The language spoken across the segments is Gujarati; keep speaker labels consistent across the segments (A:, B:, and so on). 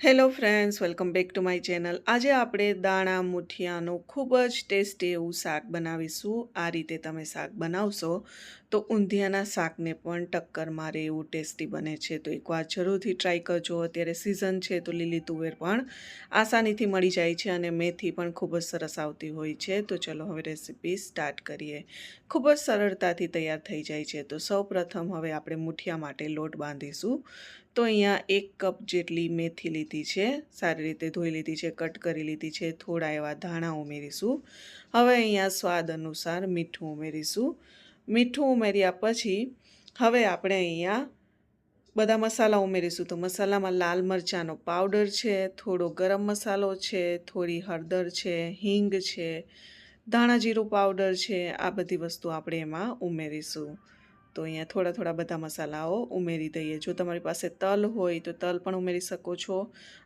A: Hello friends, welcome back to my channel. આજે આપણે દાણા, મુઠિયાનું ખૂબ જ ટેસ્ટી એવું શાક બનાવીશું. આ રીતે તમે શાક બનાવશો તો ઊંધિયાના શાકને પણ ટક્કર મારે એવું ટેસ્ટી બને છે. તો એકવાર જરૂરથી ટ્રાય કરજો. અત્યારે સિઝન છે તો લીલી તુવેર પણ આસાનીથી મળી જાય છે અને મેથી પણ ખૂબ જ સરસ આવતી હોય છે. તો ચલો હવે રેસીપી સ્ટાર્ટ કરીએ. ખૂબ જ સરળતાથી તૈયાર થઈ જાય છે. તો સૌ પ્રથમ હવે આપણે મુઠિયા માટે લોટ બાંધીશું. તો અહીંયા એક કપ જેટલી મેથી લીધી છે, સારી રીતે ધોઈ લીધી છે, કટ કરી લીધી છે, થોડા એવા ધાણા ઉમેરીશું. હવે અહીંયા સ્વાદ અનુસાર મીઠું ઉમેરીશું. મીઠું ઉમેર્યા પછી હવે આપણે અહીંયા બધા મસાલા ઉમેરીશું. તો મસાલામાં લાલ મરચાંનો પાવડર છે, થોડો ગરમ મસાલો છે, થોડી હળદર છે, હિંગ છે, ધાણા જીરું પાવડર છે, આ બધી વસ્તુ આપણે એમાં ઉમેરીશું. તો અહીંયા થોડા થોડા બધા મસાલાઓ ઉમેરી દઈએ. જો તમારી પાસે તલ હોય તો તલ પણ ઉમેરી શકો છો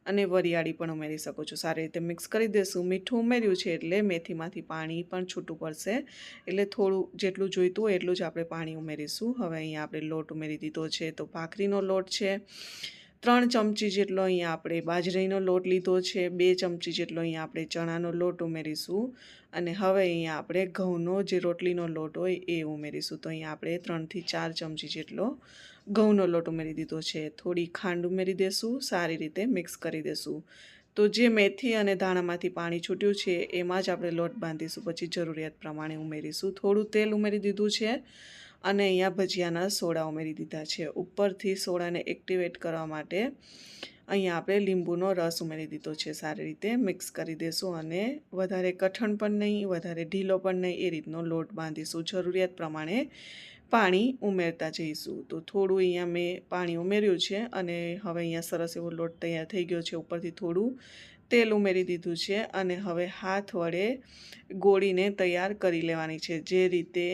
A: અને વરિયાળી પણ ઉમેરી શકો છો. સારી રીતે મિક્સ કરી દેશું. મીઠું ઉમેર્યું છે એટલે મેથીમાંથી પાણી પણ છૂટું પડશે. એટલે થોડું જેટલું જોઈતું હોય એટલું જ આપણે પાણી ઉમેરીશું. હવે અહીંયા આપણે લોટ ઉમેરી દીધો છે. તો ભાખરીનો લોટ છે. ત્રણ ચમચી જેટલો અહીંયા આપણે બાજરીનો લોટ લીધો છે, બે ચમચી જેટલો અહીંયા આપણે ચણાનો લોટ ઉમેરીશું અને હવે અહીંયા આપણે ઘઉંનો જે રોટલીનો લોટ હોય એ ઉમેરીશું. તો અહીંયા આપણે ત્રણથી ચાર ચમચી જેટલો ઘઉંનો લોટ ઉમેરી દીધો છે. થોડી ખાંડ ઉમેરી દેશું, સારી રીતે મિક્સ કરી દેશું. તો જે મેથી અને ધાણામાંથી પાણી છૂટ્યું છે, એમાં જ આપણે લોટ બાંધીશું. પછી જરૂરિયાત પ્રમાણે ઉમેરીશું. થોડું તેલ ઉમેરી દીધું છે અને અહીંયા ભજીયાના સોડા ઉમેરી દીધા છે. ઉપરથી સોડાને એક્ટિવેટ કરવા માટે અહીંયા આપણે લીંબુનો રસ ઉમેરી દીધો છે. સારી રીતે મિક્સ કરી દઈશું અને વધારે કઠણ પણ નહીં, વધારે ઢીલો પણ નહીં, એ રીતનો લોટ બાંધીશું. જરૂરિયાત પ્રમાણે પાણી ઉમેરતા જઈશું. તો થોડું અહીંયા મેં પાણી ઉમેર્યું છે અને હવે અહીંયા સરસ એવો લોટ તૈયાર થઈ ગયો છે. ઉપરથી થોડું તેલ ઉમેરી દીધું છે અને હવે હાથ વડે ગોળીને તૈયાર કરી લેવાની છે. જે રીતે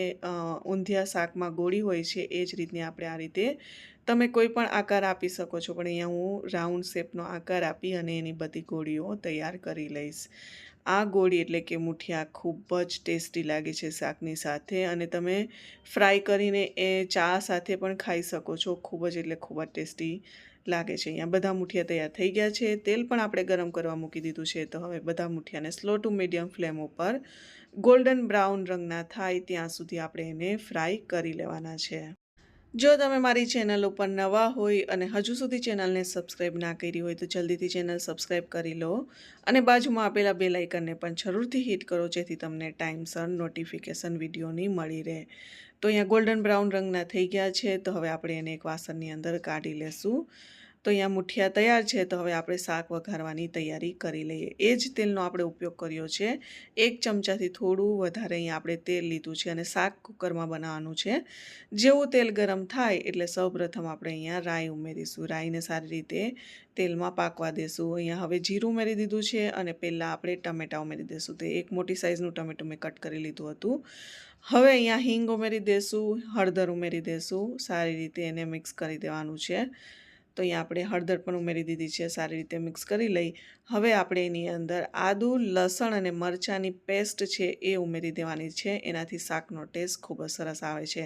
A: ઊંધિયા શાકમાં ગોળી હોય છે, એ જ રીતની આપણે આ રીતે તમે કોઈ પણ આકાર આપી શકો છો. પણ અહીંયા હું રાઉન્ડ શેપનો આકાર આપી અને એની બધી ગોળીઓ તૈયાર કરી લઈશ. આ ગોળી એટલે કે મુઠિયા ખૂબ જ ટેસ્ટી લાગે છે શાકની સાથે અને તમે ફ્રાય કરીને એ ચા સાથે પણ ખાઈ શકો છો. ખૂબ જ એટલે ખૂબ જ ટેસ્ટી લાગે છે. અહીંયા બધા મુઠિયા તૈયાર થઈ ગયા છે. તેલ પણ આપણે ગરમ કરવા મૂકી દીધું છે. તો હવે બધા મુઠિયાને સ્લો ટુ મીડિયમ ફ્લેમ ઉપર ગોલ્ડન બ્રાઉન રંગના થાય ત્યાં સુધી આપણે એને ફ્રાય કરી લેવાના છે. જો તમે મારી ચેનલ ઉપર નવા હોય અને હજુ સુધી ચેનલને સબસ્ક્રાઈબ ના કરી હોય તો જલ્દીથી ચેનલ સબસ્ક્રાઈબ કરી લો અને બાજુમાં આપેલા બે લાઇકનને પણ જરૂરથી હિટ કરો જેથી તમને ટાઈમસર નોટિફિકેશન વિડીયોની મળી રહે. તો અહીંયા ગોલ્ડન બ્રાઉન રંગના થઈ ગયા છે. તો હવે આપણે એને એક વાસણની અંદર કાઢી લેશું. તો અહીંયા મુઠિયા તૈયાર છે, તો હવે આપણે શાક વઘારવાની તૈયારી કરી લઈએ. એ જ તેલનો આપણે ઉપયોગ કર્યો છે. એક ચમચાથી થોડું વધારે અહીંયા આપણે તેલ લીધું છે અને શાક કુકરમાં બનાવવાનું છે. જેવું તેલ ગરમ થાય એટલે સૌપ્રથમ આપણે અહીંયા રાઈ ઉમેરીશું. રાઈને સારી રીતે તેલમાં પાકવા દેશું. અહીંયા હવે જીરું ઉમેરી દીધું છે અને પહેલાં આપણે ટમેટાં ઉમેરી દઈશું તે એક મોટી સાઇઝનું ટમેટું મેં કટ કરી લીધું હતું. હવે અહીંયા હિંગ ઉમેરી દેશું, હળદર ઉમેરી દેશું. સારી રીતે એને મિક્સ કરી દેવાનું છે. તો અહીંયા આપણે હળદર પણ ઉમેરી દીધી છે, સારી રીતે મિક્સ કરી લઈ. હવે આપણે એની અંદર આદુ, લસણ અને મરચાંની પેસ્ટ છે એ ઉમેરી દેવાની છે. એનાથી શાકનો ટેસ્ટ ખૂબ જ સરસ આવે છે.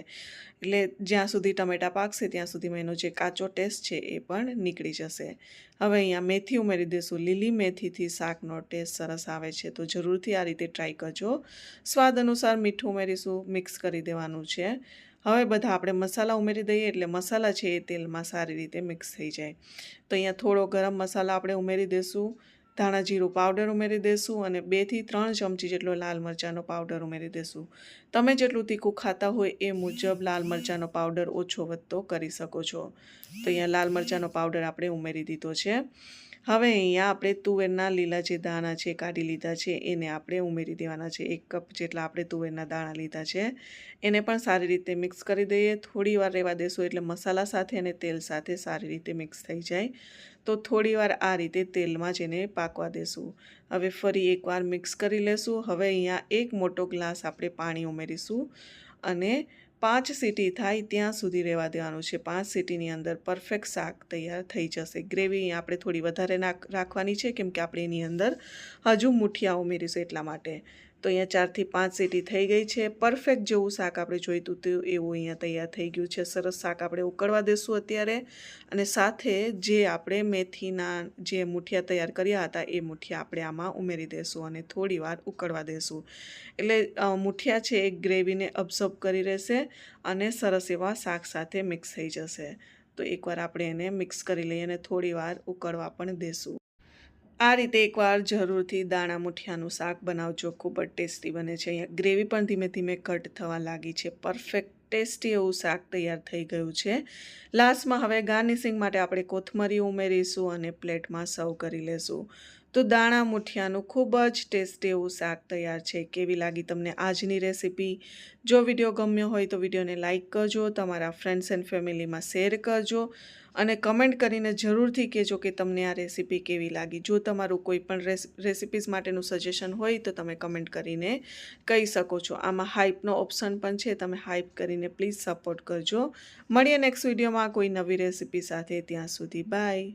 A: એટલે જ્યાં સુધી ટમેટાં પાકશે ત્યાં સુધીમાં એનો જે કાચો ટેસ્ટ છે એ પણ નીકળી જશે. હવે અહીંયા મેથી ઉમેરી દઈશું લીલી મેથીથી શાકનો ટેસ્ટ સરસ આવે છે. તો જરૂરથી આ રીતે ટ્રાય કરજો. સ્વાદ અનુસાર મીઠું ઉમેરીશું, મિક્સ કરી દેવાનું છે. હવે બધા આપણે મસાલા ઉમેરી દઈએ એટલે મસાલા છે એ તેલમાં સારી રીતે મિક્સ થઈ જાય. તો અહીંયા થોડો ગરમ મસાલા આપણે ઉમેરી દઈશું ધાણા જીરું પાવડર ઉમેરી દઈશું અને બેથી ત્રણ ચમચી જેટલો લાલ મરચાંનો પાવડર ઉમેરી દઈશું તમે જેટલું તીખું ખાતા હોય એ મુજબ લાલ મરચાંનો પાવડર ઓછો વધતો કરી શકો છો. તો અહીંયા લાલ મરચાંનો પાવડર આપણે ઉમેરી દીધો છે. હવે અહીંયા આપણે તુવેરના લીલા જે દાણા છે કાઢી લીધા છે, એને આપણે ઉમેરી દેવાના છે. એક કપ જેટલા આપણે તુવેરના દાણા લીધા છે, એને પણ સારી રીતે મિક્સ કરી દઈએ. થોડી વાર રહેવા દેશું એટલે મસાલા સાથે અને તેલ સાથે સારી રીતે મિક્સ થઈ જાય. તો થોડી વાર આ રીતે તેલમાં જ એને પાકવા દેશું. હવે ફરી એકવાર મિક્સ કરી લેશું. હવે અહીંયા એક મોટો ગ્લાસ આપણે પાણી ઉમેરીશું અને પાંચ સીટી થાય ત્યાં સુધી રહેવા દેવાનું છે. પાંચ સીટીની અંદર પરફેક્ટ શાક તૈયાર થઈ જશે. ગ્રેવી આપણે થોડી વધારે રાખવાની છે, કેમ કે આપણે એની અંદર હજુ મુઠિયા ઉમેરીશું એટલા માટે. તો અહીંયા ચારથી પાંચ સીટી થઈ ગઈ છે. પરફેક્ટ જેવું શાક આપણે જોઈતું હતું એવું અહીંયા તૈયાર થઈ ગયું છે. સરસ શાક આપણે ઉકળવા દેશું અત્યારે. અને સાથે જે આપણે મેથીના જે મુઠિયા તૈયાર કર્યા હતા એ મુઠિયા આપણે આમાં ઉમેરી દેશું અને થોડી વાર ઉકળવા દેશું. એટલે મુઠિયા છે એ ગ્રેવીને અબ્ઝર્વ કરી રહેશે અને સરસ એવા શાક સાથે મિક્સ થઈ જશે. તો એકવાર આપણે એને મિક્સ કરી લઈએ અને થોડી વાર ઉકળવા પણ દેશું. આ રીતે એકવાર જરૂરથી દાણા મુઠિયાનું શાક બનાવજો. ખૂબ જ ટેસ્ટી બને છે. અહીંયા ગ્રેવી પણ ધીમે ધીમે કટ થવા લાગી છે. પરફેક્ટ, ટેસ્ટી એવું શાક તૈયાર થઈ ગયું છે. લાસ્ટમાં હવે ગાર્નિશિંગ માટે આપણે કોથમરી ઉમેરીશું અને પ્લેટમાં સર્વ કરી લેશું. તો દાણા મુઠિયાનું ખૂબ જ ટેસ્ટી એવું શાક તૈયાર છે. કેવી લાગી તમને આજની રેસીપી? જો વીડિયો ગમ્યો હોય તો વિડીયોને લાઇક કરજો, તમારા ફ્રેન્ડ્સ એન્ડ ફેમિલીમાં શેર કરજો અને કમેન્ટ કરીને જરૂરથી કહેજો કે તમને આ રેસીપી કેવી લાગી. જો તમારું કોઈ પણ રેસિપીઝ માટેનું સજેશન હોય તો તમે કમેન્ટ કરીને કહી શકો છો. આમાં હાઇપનો ઓપ્શન પણ છે. તમે હાઇપ કરીને પ્લીઝ સપોર્ટ કરજો. મળીએ નેક્સ્ટ વિડીયોમાં કોઈ નવી રેસીપી સાથે. ત્યાં સુધી બાય.